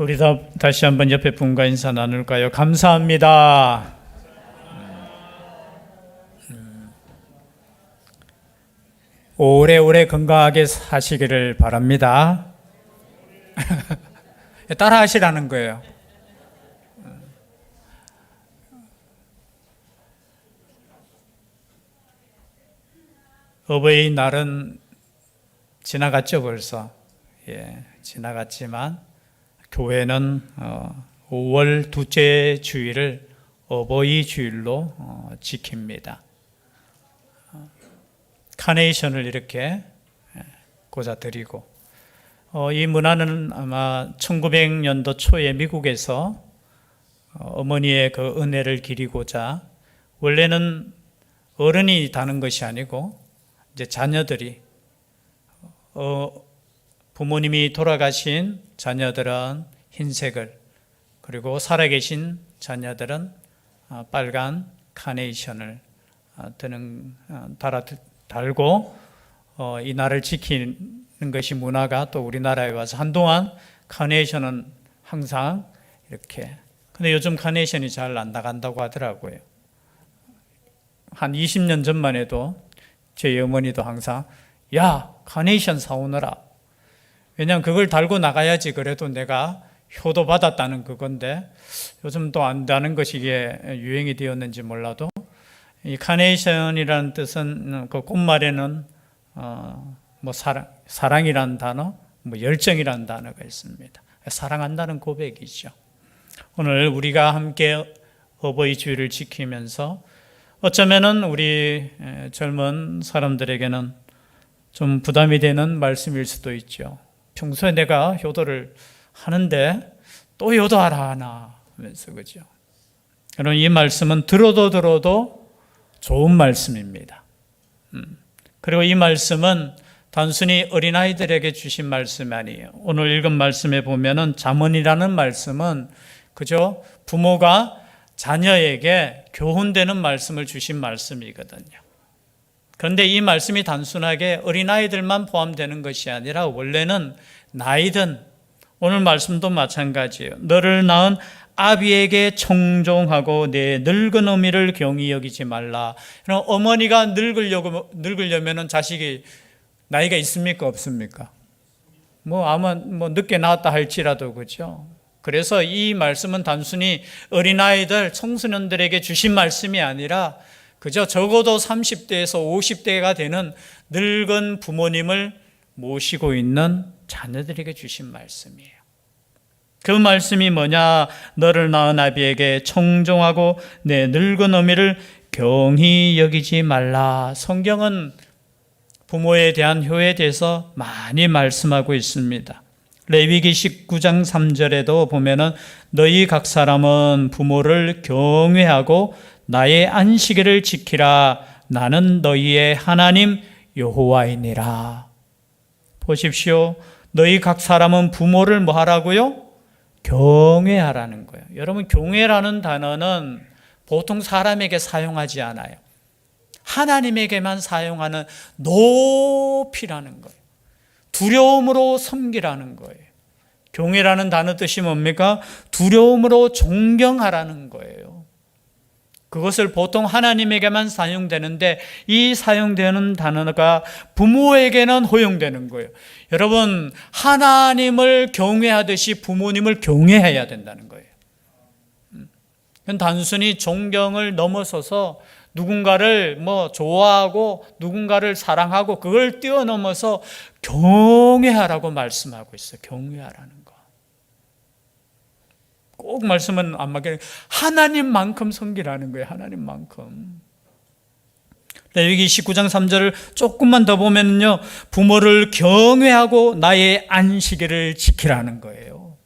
우리 다, 다시 한번 옆에 분과 인사 나눌까요? 감사합니다. 음. 오래오래 건강하게 사시기를 바랍니다. 따라 하시라는 거예요. 어버이날은 지나갔죠 벌써. 예, 지나갔지만 교회는 어, 5월 둘째 주일을 어버이 주일로 어, 지킵니다. 어, 카네이션을 이렇게 예, 꽂아 드리고 어, 이 문화는 아마 1900년도 초에 미국에서 어, 어머니의 그 은혜를 기리고자 원래는 어른이 다는 것이 아니고 이제 자녀들이 어, 부모님이 돌아가신 자녀들은 흰색을 그리고 살아계신 자녀들은 어, 빨간 카네이션을 어, 드는 어, 달아 달고 어, 이 날을 지키는 것이 문화가 또 우리나라에 와서 한동안 카네이션은 항상 이렇게 근데 요즘 카네이션이 잘 안 나간다고 하더라고요. 한 20년 전만 해도 제 어머니도 항상 야 카네이션 사오너라 왜냐하면 그걸 달고 나가야지 그래도 내가 효도 받았다는 그건데 요즘 또 안다는 것이 이게 유행이 되었는지 몰라도 이 카네이션이라는 뜻은 그 꽃말에는 어 뭐 사랑 사랑이라는 단어, 뭐 열정이라는 단어가 있습니다. 사랑한다는 고백이죠. 오늘 우리가 함께 어버이 주일을 지키면서 어쩌면은 우리 젊은 사람들에게는 좀 부담이 되는 말씀일 수도 있죠. 평소에 내가 효도를 하는데 또 효도하라 하나 하면서 그죠. 여러분 이 말씀은 들어도 들어도 좋은 말씀입니다. 음. 그리고 이 말씀은 단순히 어린아이들에게 주신 말씀이 아니에요. 오늘 읽은 말씀에 보면은 잠언이라는 말씀은 그죠? 부모가 자녀에게 교훈되는 말씀을 주신 말씀이거든요. 그런데 이 말씀이 단순하게 어린아이들만 포함되는 것이 아니라 원래는 나이든 오늘 말씀도 마찬가지예요. 너를 낳은 아비에게 청종하고 내 늙은 어미를 경히 여기지 말라. 어머니가 늙으려고 늙으려면은 자식이 나이가 있습니까 없습니까? 뭐 아마 뭐 늦게 나왔다 할지라도 그죠. 그래서 이 말씀은 단순히 어린아이들, 청소년들에게 주신 말씀이 아니라 그저 적어도 30대에서 50대가 되는 늙은 부모님을 모시고 있는 자녀들에게 주신 말씀이에요. 그 말씀이 뭐냐? 너를 낳은 아비에게 청종하고 내 늙은 어미를 경히 여기지 말라. 성경은 부모에 대한 효에 대해서 많이 말씀하고 있습니다. 레위기 19장 3절에도 보면은 너희 각 사람은 부모를 경외하고 나의 안식일을 지키라 나는 너희의 하나님 여호와이니라. 보십시오. 너희 각 사람은 부모를 뭐 하라고요? 경외하라는 거예요. 여러분 경외라는 단어는 보통 사람에게 사용하지 않아요. 하나님에게만 사용하는 높이라는 거예요. 두려움으로 섬기라는 거예요. 경외라는 단어 뜻이 뭡니까? 두려움으로 존경하라는 거예요. 그것을 보통 하나님에게만 사용되는데 이 사용되는 단어가 부모에게는 허용되는 거예요. 여러분, 하나님을 경외하듯이 부모님을 경외해야 된다는 거예요. 음. 단순히 존경을 넘어서서 누군가를 뭐 좋아하고 누군가를 사랑하고 그걸 뛰어넘어서 경외하라고 말씀하고 있어요. 경외하라는 거. 꼭 말씀은 안 맞게 하나님만큼 섬기라는 거예요. 하나님만큼. 레위기 19장 3절을 조금만 더 보면요. 부모를 경외하고 나의 안식일을 지키라는 거예요.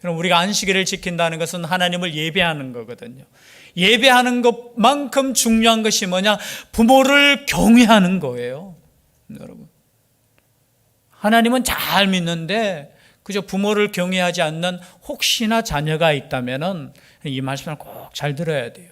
그럼 우리가 안식일을 지킨다는 것은 하나님을 예배하는 거거든요. 예배하는 것만큼 중요한 것이 뭐냐? 부모를 경외하는 거예요. 여러분. 하나님은 잘 믿는데 그저 부모를 경외하지 않는 혹시나 자녀가 있다면이 말씀을 꼭 잘 들어야 돼요.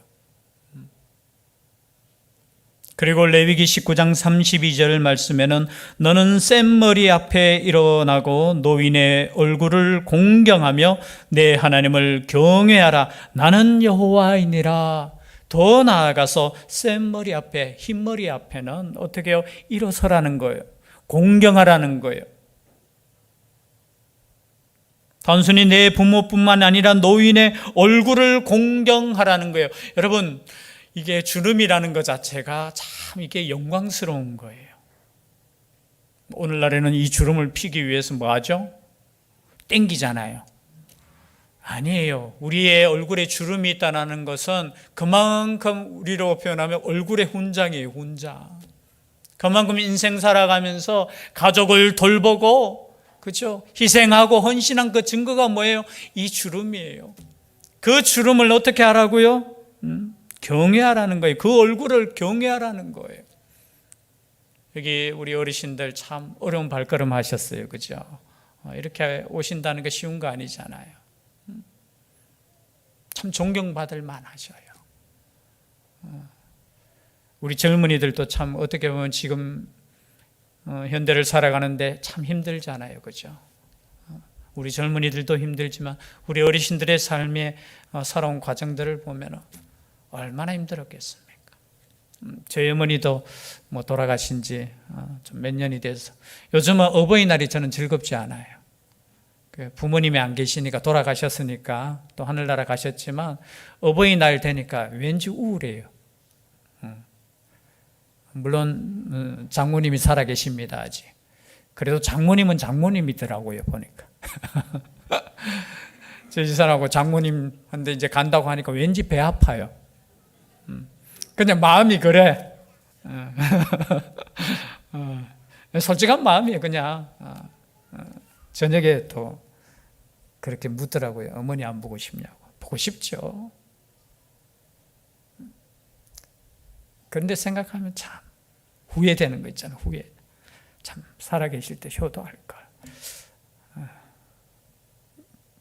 그리고 레위기 19장 32절 말씀에는 너는 센 머리 앞에 일어나고 노인의 얼굴을 공경하며 내 하나님을 경외하라 나는 여호와이니라 더 나아가서 센 머리 앞에 흰 머리 앞에는 어떻게 해요? 일어서라는 거예요. 공경하라는 거예요. 단순히 내 부모뿐만 아니라 노인의 얼굴을 공경하라는 거예요. 여러분, 이게 주름이라는 것 자체가 참 이게 영광스러운 거예요. 오늘날에는 이 주름을 피기 위해서 뭐 하죠? 땡기잖아요. 아니에요. 우리의 얼굴에 주름이 있다는 것은 그만큼 우리로 표현하면 얼굴의 훈장이에요, 훈장. 그만큼 인생 살아가면서 가족을 돌보고, 그죠? 희생하고 헌신한 그 증거가 뭐예요? 이 주름이에요. 그 주름을 어떻게 하라고요? 음? 경외하라는 거예요. 그 얼굴을 경외하라는 거예요. 여기 우리 어르신들 참 어려운 발걸음 하셨어요. 그죠? 어, 이렇게 오신다는 게 쉬운 거 아니잖아요. 음? 참 존경받을 만하셔요. 어, 우리 젊은이들도 참 어떻게 보면 지금 어, 현대를 살아가는데 참 힘들잖아요. 그죠? 어, 우리 젊은이들도 힘들지만 우리 어르신들의 삶에 어, 살아온 과정들을 보면 얼마나 힘들었겠습니까? 음, 저희 어머니도 뭐 돌아가신 지좀몇 년이 돼서 요즘은 어버이날이 저는 즐겁지 않아요. 그 부모님이 안 계시니까 돌아가셨으니까 또 하늘나라 가셨지만 어버이날 되니까 왠지 우울해요. 음. 물론 음, 장모님이 살아 계십니다 아직. 그래도 장모님은 장모님이더라고요 보니까. 저 집사람하고 장모님한테 이제 간다고 하니까 왠지 배 아파요. 음. 그냥 마음이 그래. 어. 어. 솔직한 마음이에요 그냥. 어. 어. 저녁에 또 그렇게 묻더라고요. 어머니 안 보고 싶냐고. 보고 싶죠. 그런데 생각하면 참 후회되는 거 있잖아요. 후회. 참 살아계실 때 효도할 걸. 아,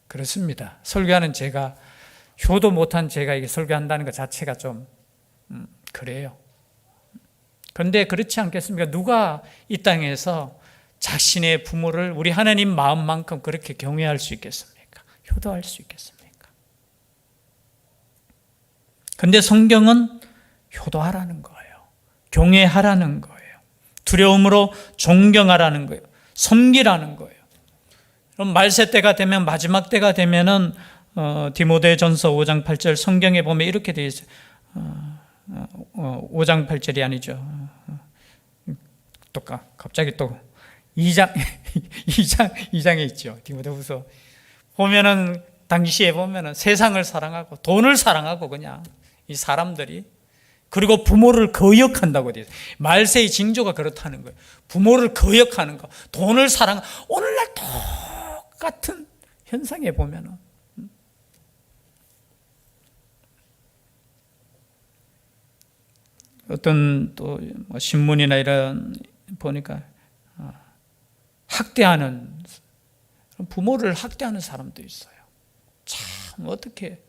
그렇습니다. 설교하는 제가 효도 못한 제가 이게 설교한다는 것 자체가 좀 음, 그래요. 그런데 그렇지 않겠습니까? 누가 이 땅에서 자신의 부모를 우리 하나님 마음만큼 그렇게 경외할 수 있겠습니까? 효도할 수 있겠습니까? 근데 성경은 효도하라는 거예요. 경외하라는 거예요. 두려움으로 존경하라는 거예요. 섬기라는 거예요. 그럼 말세 때가 되면 마지막 때가 되면은 어, 디모데전서 5장 8절 성경에 보면 이렇게 되어 있어요. 어, 어, 5장 8절이 아니죠. 어, 또 갑자기 또 2장 2장 2장에 있죠. 디모데후서 보면은 당시에 보면은 세상을 사랑하고 돈을 사랑하고 그냥 이 사람들이 그리고 부모를 거역한다고 돼요. 말세의 징조가 그렇다는 거예요. 부모를 거역하는 거, 돈을 사랑. 오늘날 똑같은 현상에 보면은 어떤 또뭐 신문이나 이런 보니까 어, 학대하는 부모를 학대하는 사람도 있어요. 참 어떻게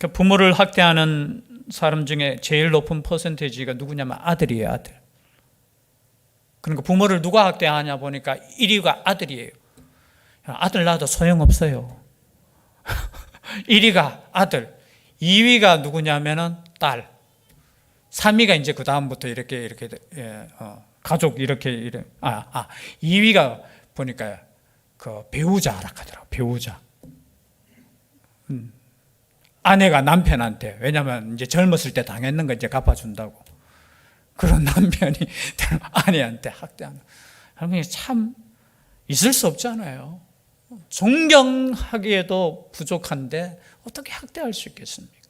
그 부모를 학대하는 사람 중에 제일 높은 퍼센테이지가 누구냐면 아들이에요, 아들. 그러니까 부모를 누가 학대하냐 보니까 1위가 아들이에요. 아들 낳아도 소용없어요. 1위가 아들. 2위가 누구냐면은 딸. 3위가 이제 그 다음부터 이렇게 이렇게 예, 어, 가족 이렇게 이래. 아, 아 2위가 보니까 그 배우자라 하더라고. 배우자. 음. 아내가 남편한테 왜냐하면 이제 젊었을 때 당했는 거 이제 갚아준다고 그런 남편이 아내한테 학대하는 여러분 참 있을 수 없잖아요. 존경하기에도 부족한데 어떻게 학대할 수 있겠습니까?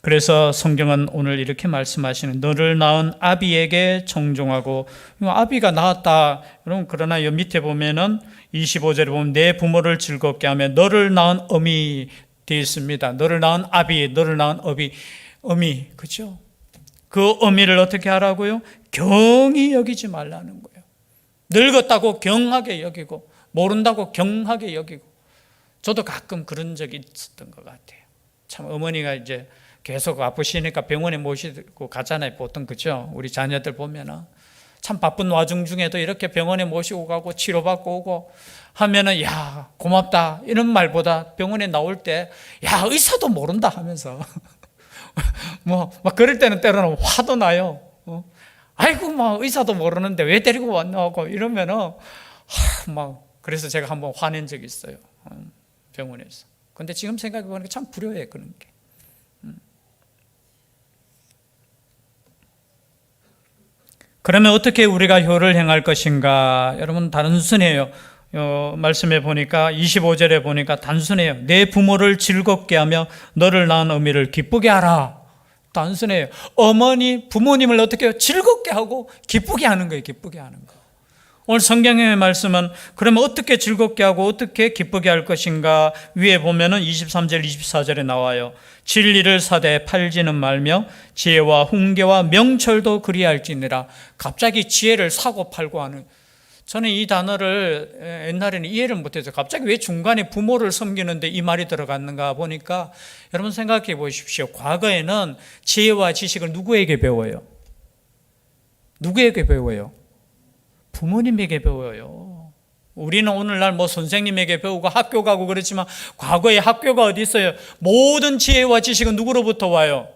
그래서 성경은 오늘 이렇게 말씀하시는 너를 낳은 아비에게 정종하고 아비가 낳았다. 여러분 그러나 여 밑에 보면은 25절에 보면 내 부모를 즐겁게 하며 너를 낳은 어미 되어 있습니다. 너를 낳은 아비, 너를 낳은 어비, 어미 그죠? 그 어미를 어떻게 하라고요? 경히 여기지 말라는 거예요. 늙었다고 경하게 여기고 모른다고 경하게 여기고 저도 가끔 그런 적이 있었던 것 같아요. 참 어머니가 이제 계속 아프시니까 병원에 모시고 가잖아요. 보통 그죠? 우리 자녀들 보면은 참 바쁜 와중 중에도 이렇게 병원에 모시고 가고 치료받고 오고 하면은 야 고맙다 이런 말보다 병원에 나올 때 야 의사도 모른다 하면서 뭐 막 그럴 때는 때로는 화도 나요. 어? 아이고 막 의사도 모르는데 왜 데리고 왔나 하고 이러면은 하, 막 그래서 제가 한번 화낸 적이 있어요 어, 병원에서. 근데 지금 생각해 보니까 참 불효해 그런 게. 그러면 어떻게 우리가 효를 행할 것인가? 여러분 단순해요. 어, 말씀에 보니까 25절에 보니까 단순해요. 내 부모를 즐겁게 하며 너를 낳은 어미를 기쁘게 하라. 단순해요. 어머니, 부모님을 어떻게? 즐겁게 하고 기쁘게 하는 거예요. 기쁘게 하는 거. 오늘 성경의 말씀은 그러면 어떻게 즐겁게 하고 어떻게 기쁘게 할 것인가 위에 보면은 23절 24절에 나와요. 진리를 사대 팔지는 말며 지혜와 훈계와 명철도 그리할지니라. 갑자기 지혜를 사고 팔고 하는 저는 이 단어를 옛날에는 이해를 못해서 갑자기 왜 중간에 부모를 섬기는데 이 말이 들어갔는가 보니까 여러분 생각해 보십시오. 과거에는 지혜와 지식을 누구에게 배워요? 누구에게 배워요? 부모님에게 배워요. 우리는 오늘날 뭐 선생님에게 배우고 학교 가고 그렇지만 과거에 학교가 어디 있어요? 모든 지혜와 지식은 누구로부터 와요?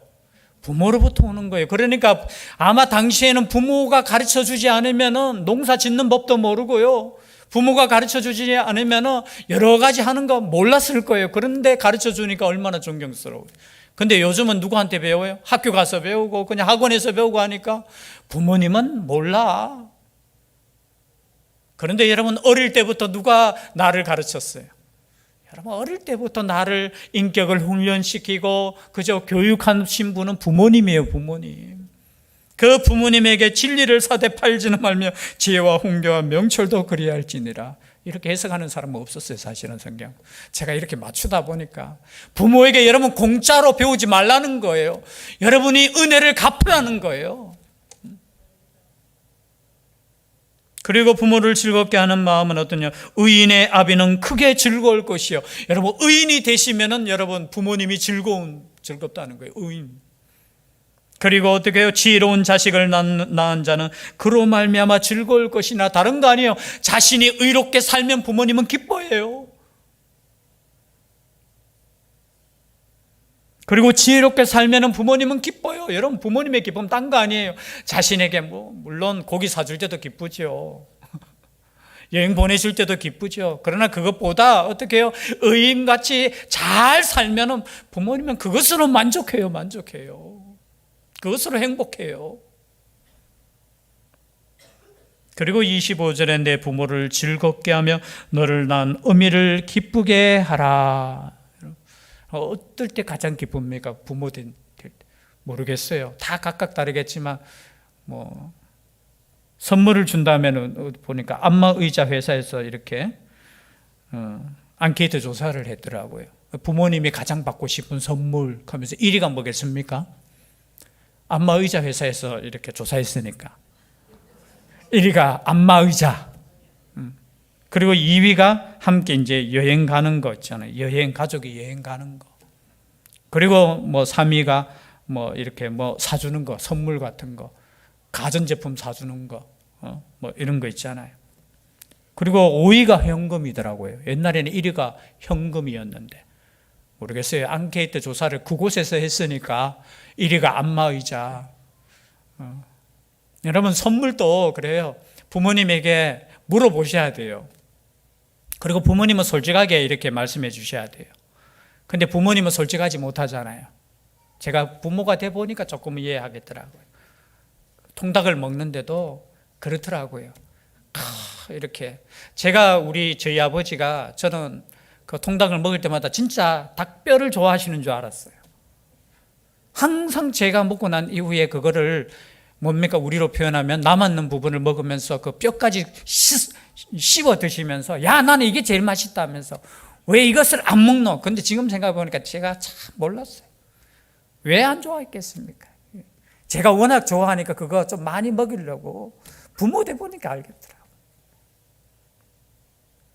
부모로부터 오는 거예요. 그러니까 아마 당시에는 부모가 가르쳐 주지 않으면은 농사 짓는 법도 모르고요. 부모가 가르쳐 주지 않으면은 여러 가지 하는 거 몰랐을 거예요. 그런데 가르쳐 주니까 얼마나 존경스러워요. 근데 요즘은 누구한테 배워요? 학교 가서 배우고 그냥 학원에서 배우고 하니까 부모님은 몰라. 그런데 여러분 어릴 때부터 누가 나를 가르쳤어요? 여러분 어릴 때부터 나를 인격을 훈련시키고 그저 교육한 신부는 부모님이에요, 부모님. 그 부모님에게 진리를 사대 팔지는 말며 지혜와 훈계와 명철도 그리할지니라. 이렇게 해석하는 사람은 없었어요, 사실은 성경. 제가 이렇게 맞추다 보니까 부모에게 여러분 공짜로 배우지 말라는 거예요. 여러분이 은혜를 갚으라는 거예요. 그리고 부모를 즐겁게 하는 마음은 어떠냐? 의인의 아비는 크게 즐거울 것이요. 여러분 의인이 되시면은 여러분 부모님이 즐거운 즐겁다는 거예요. 의인. 그리고 어떻게 해요? 지혜로운 자식을 낳은, 낳은 자는 그로 말미암아 즐거울 것이나 다른 거 아니에요. 자신이 의롭게 살면 부모님은 기뻐해요. 그리고 지혜롭게 살면은 부모님은 기뻐요. 여러분 부모님의 기쁨 딴 거 아니에요. 자신에게 뭐 물론 고기 사줄 때도 기쁘죠. 여행 보내줄 때도 기쁘죠. 그러나 그것보다 어떻게 해요? 의인같이 잘 살면은 부모님은 그것으로 만족해요. 만족해요. 그것으로 행복해요. 그리고 25절에 내 부모를 즐겁게 하며 너를 낳은 어미를 기쁘게 하라. 어떨 때 가장 기쁩니까? 부모 된 모르겠어요. 다 각각 다르겠지만 뭐 선물을 준다면은 보니까 안마 의자 회사에서 이렇게 어, 앙케이트 조사를 했더라고요. 부모님이 가장 받고 싶은 선물 하면서 1위가 뭐겠습니까? 안마 의자 회사에서 이렇게 조사했으니까 1위가 안마 의자. 그리고 2위가 함께 이제 여행 가는 거 있잖아요. 여행, 가족이 여행 가는 거. 그리고 뭐 3위가 뭐 이렇게 뭐 사주는 거, 선물 같은 거. 가전 제품 사주는 거. 어? 뭐 이런 거 있잖아요. 그리고 5위가 현금이더라고요. 옛날에는 1위가 현금이었는데. 모르겠어요. 앙케이트 조사를 그곳에서 했으니까 1위가 안마의자. 어. 여러분, 선물도 그래요. 부모님에게 물어보셔야 돼요. 그리고 부모님은 솔직하게 이렇게 말씀해 주셔야 돼요. 근데 부모님은 솔직하지 못하잖아요. 제가 부모가 돼 보니까 조금 이해하겠더라고요. 통닭을 먹는데도 그렇더라고요. 아, 이렇게 제가 우리 저희 아버지가 저는 그 통닭을 먹을 때마다 진짜 닭뼈를 좋아하시는 줄 알았어요. 항상 제가 먹고 난 이후에 그거를 뭡니까 우리로 표현하면 남았는 부분을 먹으면서 그 뼈까지 씹어 드시면서 야 나는 이게 제일 맛있다 하면서 왜 이것을 안 먹노? 근데 지금 생각해 보니까 제가 참 몰랐어요. 왜 안 좋아했겠습니까? 제가 워낙 좋아하니까 그거 좀 많이 먹이려고 부모 돼 보니까 알겠더라고.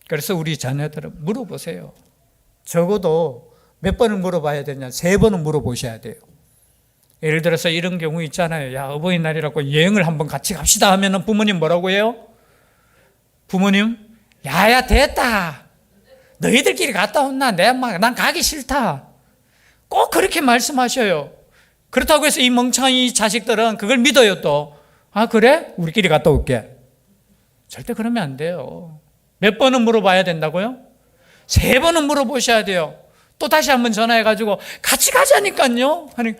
그래서 우리 자녀들은 물어보세요. 적어도 몇 번을 물어봐야 되냐? 세 번은 물어보셔야 돼요. 예를 들어서 이런 경우 있잖아요. 야, 어버이날이라고 여행을 한번 같이 갑시다 하면은 부모님 뭐라고 해요? 부모님, 야야 됐다. 너희들끼리 갔다 온나? 내막난 가기 싫다. 꼭 그렇게 말씀하셔요. 그렇다고 해서 이 멍청이 자식들은 그걸 믿어요 또. 아 그래? 우리끼리 갔다 올게. 절대 그러면 안 돼요. 몇 번은 물어봐야 된다고요? 세 번은 물어보셔야 돼요. 또 다시 한번 전화해가지고 같이 가자니까요. 하니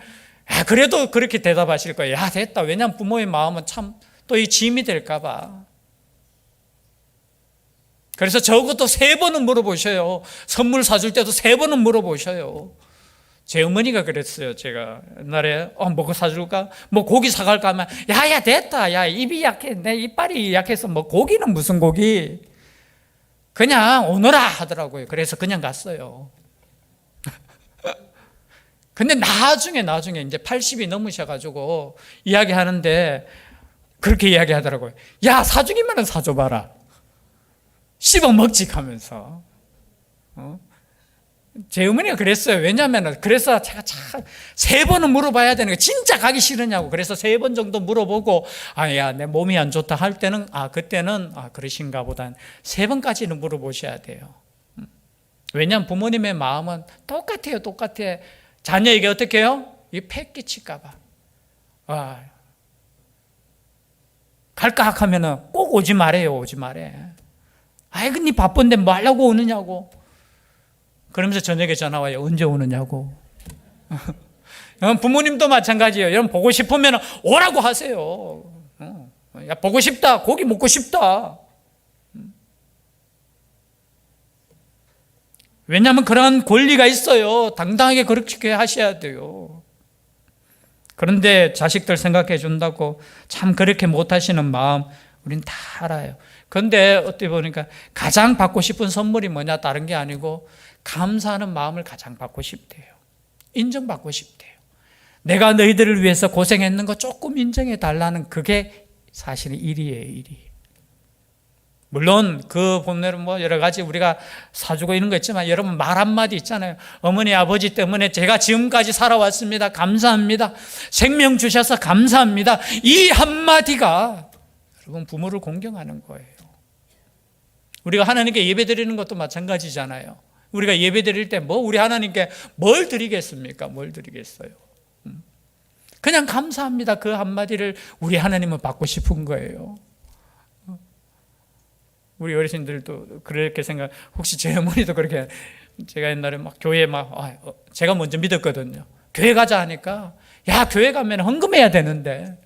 아, 그래도 그렇게 대답하실 거예요. 야 됐다. 왜냐면 부모의 마음은 참 또 이 짐이 될까봐. 그래서 적어도 세 번은 물어보셔요. 선물 사줄 때도 세 번은 물어보셔요. 제 어머니가 그랬어요. 제가 옛날에 어, 뭐고 사줄까? 뭐 고기 사갈까 하면 야야 됐다. 야 입이 약해. 내 이빨이 약해서 뭐 고기는 무슨 고기? 그냥 오너라 하더라고요. 그래서 그냥 갔어요. 근데 나중에 나중에 이제 80이 넘으셔가지고 이야기하는데 그렇게 이야기하더라고요. 야 사주기만은 사줘봐라. 씹어 먹지 하면서. 어? 제 어머니가 그랬어요. 왜냐하면 그래서 제가 세 번은 물어봐야 되는 거 진짜 가기 싫으냐고. 그래서 세 번 정도 물어보고 아야 내 몸이 안 좋다 할 때는 아 그때는 아 그러신가 보단 세 번까지는 물어보셔야 돼요. 음. 왜냐하면 부모님의 마음은 똑같아요. 똑같아. 자녀에게 어떻게 해요? 이패 끼칠까 봐. 아, 갈까 하면은 꼭 오지 말아요. 오지 말해. 아이 근니 바쁜데 뭐 하려고 오느냐고. 그러면서 저녁에 전화 와요. 언제 오느냐고. 여러분 부모님도 마찬가지예요. 여러분 보고 싶으면 오라고 하세요. 어. 야 보고 싶다. 고기 먹고 싶다. 왜냐하면 그런 권리가 있어요. 당당하게 그렇게 하셔야 돼요. 그런데 자식들 생각해 준다고 참 그렇게 못 하시는 마음 우린 다 알아요. 그런데 어떻게 보니까 가장 받고 싶은 선물이 뭐냐 다른 게 아니고 감사하는 마음을 가장 받고 싶대요. 인정받고 싶대요. 내가 너희들을 위해서 고생했는 거 조금 인정해 달라는 그게 사실은 일이에요, 일이. 물론 그 본래는 뭐 여러 가지 우리가 사주고 있는 거 있지만 여러분 말 한마디 있잖아요. 어머니 아버지 때문에 제가 지금까지 살아왔습니다. 감사합니다. 생명 주셔서 감사합니다. 이 한마디가 여러분 부모를 공경하는 거예요. 우리가 하나님께 예배 드리는 것도 마찬가지잖아요. 우리가 예배 드릴 때 뭐 우리 하나님께 뭘 드리겠습니까? 뭘 드리겠어요? 음. 그냥 감사합니다. 그 한마디를 우리 하나님은 받고 싶은 거예요. 우리 어르신들도 그렇게 생각, 혹시 제 어머니도 그렇게, 제가 옛날에 막 교회 막, 아, 어, 제가 먼저 믿었거든요. 교회 가자 하니까, 야, 교회 가면 헌금해야 되는데, 어,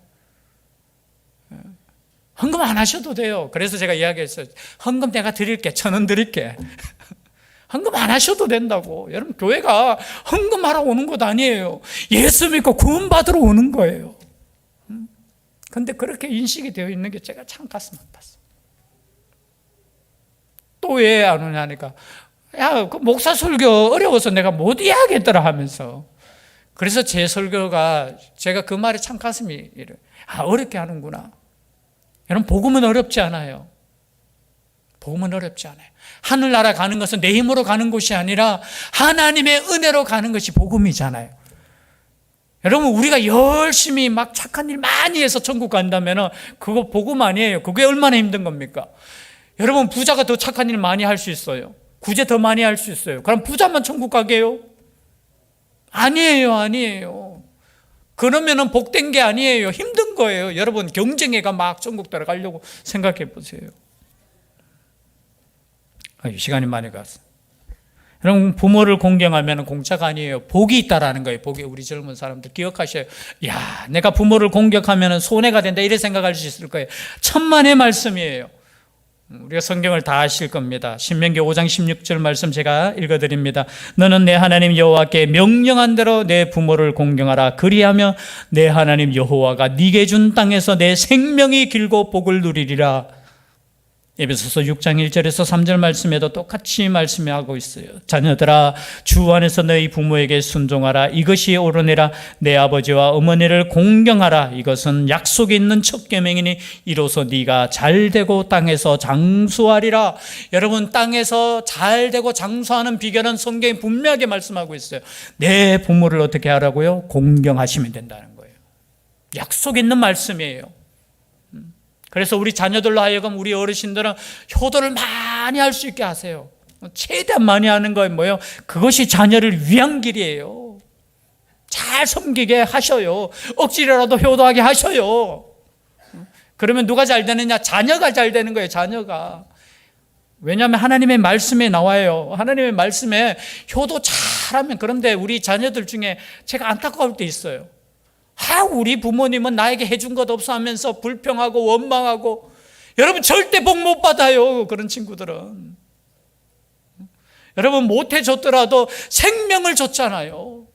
헌금 안 하셔도 돼요. 그래서 제가 이야기했어요. 헌금 내가 드릴게. 천 원 드릴게. 헌금 안 하셔도 된다고. 여러분, 교회가 헌금하러 오는 것 아니에요. 예수 믿고 구원받으러 오는 거예요. 근데 그렇게 인식이 되어 있는 게 제가 참 가슴 아팠어요. 또 왜 안 오냐니까, 야, 그 목사 설교 어려워서 내가 못 이해하겠더라 하면서. 그래서 제 설교가, 제가 그 말에 참 가슴이 이래. 아, 어렵게 하는구나. 여러분, 복음은 어렵지 않아요. 복음은 어렵지 않아요. 하늘나라 가는 것은 내 힘으로 가는 것이 아니라 하나님의 은혜로 가는 것이 복음이잖아요. 여러분, 우리가 열심히 막 착한 일 많이 해서 천국 간다면 그거 복음 아니에요. 그게 얼마나 힘든 겁니까? 여러분, 부자가 더 착한 일 많이 할 수 있어요. 구제 더 많이 할 수 있어요. 그럼 부자만 천국 가게요? 아니에요, 아니에요. 그러면은 복된 게 아니에요. 힘든 거예요. 여러분, 경쟁회가 막 천국 들어가려고 생각해 보세요. 시간이 많이 갔어. 여러분 부모를 공경하면 공짜가 아니에요. 복이 있다라는 거예요. 복이 우리 젊은 사람들 기억하셔요. 야, 내가 부모를 공격하면 손해가 된다 이래 생각할 수 있을 거예요. 천만의 말씀이에요. 우리가 성경을 다 아실 겁니다. 신명기 5장 16절 말씀 제가 읽어드립니다. 너는 내 하나님 여호와께 명령한 대로 내 부모를 공경하라. 그리하며 내 하나님 여호와가 네게 준 땅에서 내 생명이 길고 복을 누리리라. 에베소서 6장 1절에서 3절 말씀에도 똑같이 말씀하고 있어요. 자녀들아 주 안에서 너희 부모에게 순종하라. 이것이 옳으니라. 내 아버지와 어머니를 공경하라. 이것은 약속이 있는 첫 계명이니 이로써 네가 잘 되고 땅에서 장수하리라. 여러분 땅에서 잘 되고 장수하는 비결은 성경이 분명하게 말씀하고 있어요. 내 부모를 어떻게 하라고요? 공경하시면 된다는 거예요. 약속 있는 말씀이에요. 그래서 우리 자녀들로 하여금 우리 어르신들은 효도를 많이 할 수 있게 하세요. 최대한 많이 하는 거예요. 뭐요? 그것이 자녀를 위한 길이에요. 잘 섬기게 하셔요. 억지로라도 효도하게 하셔요. 그러면 누가 잘 되느냐? 자녀가 잘 되는 거예요. 자녀가. 왜냐하면 하나님의 말씀에 나와요. 하나님의 말씀에 효도 잘하면 그런데 우리 자녀들 중에 제가 안타까울 때 있어요. 아, 우리 부모님은 나에게 해준 것 없어 하면서 불평하고 원망하고 여러분 절대 복 못 받아요. 그런 친구들은. 여러분 못 해줬더라도 생명을 줬잖아요.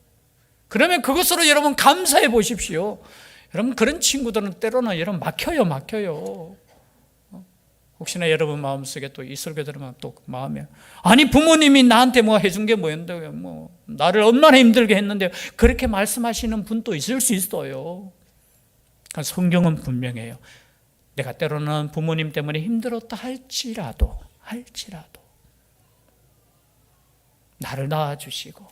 그러면 그것으로 여러분 감사해 보십시오. 여러분 그런 친구들은 때로는 여러분 막혀요, 막혀요. 혹시나 여러분 마음속에 또 이 설교 들으면 또 마음에 아니 부모님이 나한테 뭐 해준 게 뭐였는데 뭐 나를 얼마나 힘들게 했는데 그렇게 말씀하시는 분도 있을 수 있어요. 그러니까 성경은 분명해요. 내가 때로는 부모님 때문에 힘들었다 할지라도 할지라도 나를 낳아주시고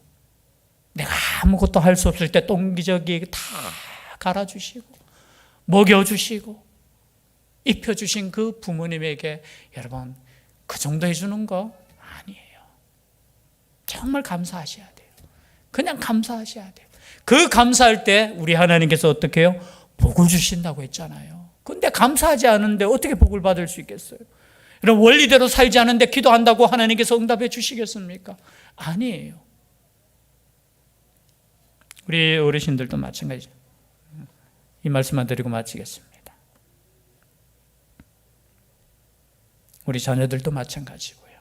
내가 아무것도 할 수 없을 때 똥기저귀 다 갈아주시고 먹여주시고 입혀주신 그 부모님에게 여러분 그 정도 해주는 거 아니에요. 정말 감사하셔야 돼요. 그냥 감사하셔야 돼요. 그 감사할 때 우리 하나님께서 어떻게 해요? 복을 주신다고 했잖아요. 근데 감사하지 않은데 어떻게 복을 받을 수 있겠어요? 여러분 원리대로 살지 않은데 기도한다고 하나님께서 응답해 주시겠습니까? 아니에요. 우리 어르신들도 마찬가지죠. 이 말씀만 드리고 마치겠습니다. 우리 자녀들도 마찬가지고요.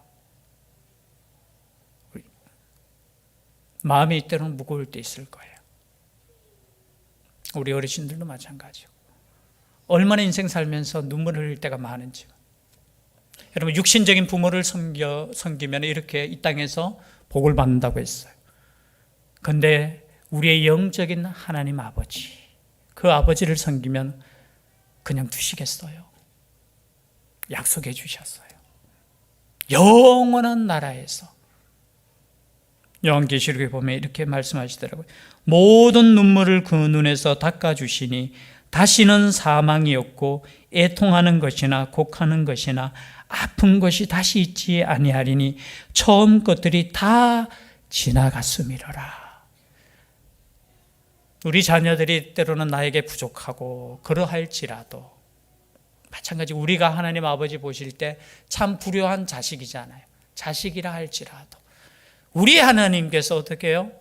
마음이 이때는 무거울 때 있을 거예요. 우리 어르신들도 마찬가지고. 얼마나 인생 살면서 눈물을 흘릴 때가 많은지. 여러분 육신적인 부모를 섬겨 섬기면 이렇게 이 땅에서 복을 받는다고 했어요. 근데 우리의 영적인 하나님 아버지 그 아버지를 섬기면 그냥 두시겠어요? 약속해 주셨어요. 영원한 나라에서 요한계시록에 보면 이렇게 말씀하시더라고요. 모든 눈물을 그 눈에서 닦아 주시니 다시는 사망이 없고 애통하는 것이나 곡하는 것이나 아픈 것이 다시 있지 아니하리니 처음 것들이 다 지나갔음이로라. 우리 자녀들이 때로는 나에게 부족하고 그러할지라도 마찬가지 우리가 하나님 아버지 보실 때 참 불효한 자식이잖아요. 자식이라 할지라도 우리 하나님께서 어떻게 해요?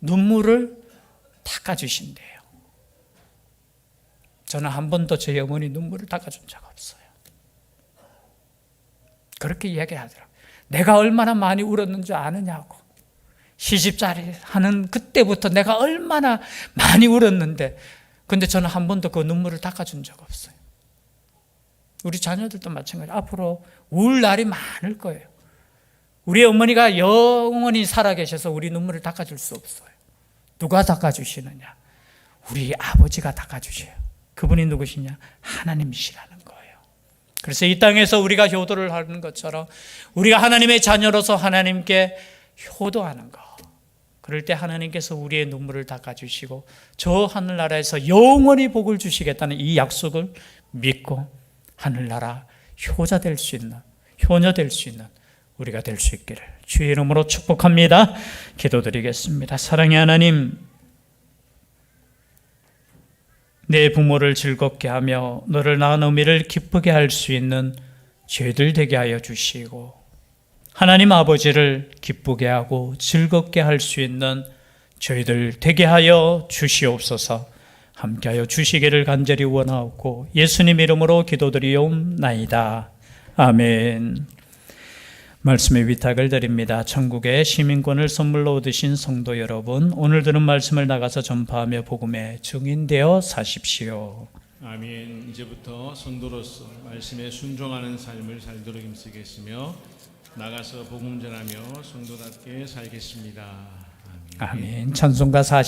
눈물을 닦아 주신대요. 저는 한 번도 저희 어머니 눈물을 닦아 준 적 없어요. 그렇게 이야기하더라고요. 내가 얼마나 많이 울었는 줄 아느냐고. 시집살이 하는 그때부터 내가 얼마나 많이 울었는데, 근데 저는 한 번도 그 눈물을 닦아 준 적 없어요. 우리 자녀들도 마찬가지. 앞으로 울 날이 많을 거예요. 우리 어머니가 영원히 살아계셔서 우리 눈물을 닦아줄 수 없어요. 누가 닦아주시느냐? 우리 아버지가 닦아주셔요. 그분이 누구시냐? 하나님이시라는 거예요. 그래서 이 땅에서 우리가 효도를 하는 것처럼 우리가 하나님의 자녀로서 하나님께 효도하는 거. 그럴 때 하나님께서 우리의 눈물을 닦아주시고 저 하늘나라에서 영원히 복을 주시겠다는 이 약속을 믿고 하늘나라 효자 될 수 있는 효녀 될 수 있는 우리가 될 수 있기를 주의 이름으로 축복합니다. 기도드리겠습니다. 사랑의 하나님 내 부모를 즐겁게 하며 너를 낳은 어미를 기쁘게 할 수 있는 죄들 되게 하여 주시고 하나님 아버지를 기쁘게 하고 즐겁게 할 수 있는 저희들 되게 하여 주시옵소서 함께하여 주시기를 간절히 원하옵고 예수님 이름으로 기도드리옵나이다. 아멘. 말씀의 위탁을 드립니다. 천국의 시민권을 선물로 얻으신 성도 여러분, 오늘 들은 말씀을 나가서 전파하며 복음의 증인되어 사십시오. 아멘. 이제부터 성도로서 말씀에 순종하는 삶을 살도록 힘쓰겠으며 나가서 복음 전하며 성도답게 살겠습니다. 아멘. 아멘. 찬송가 40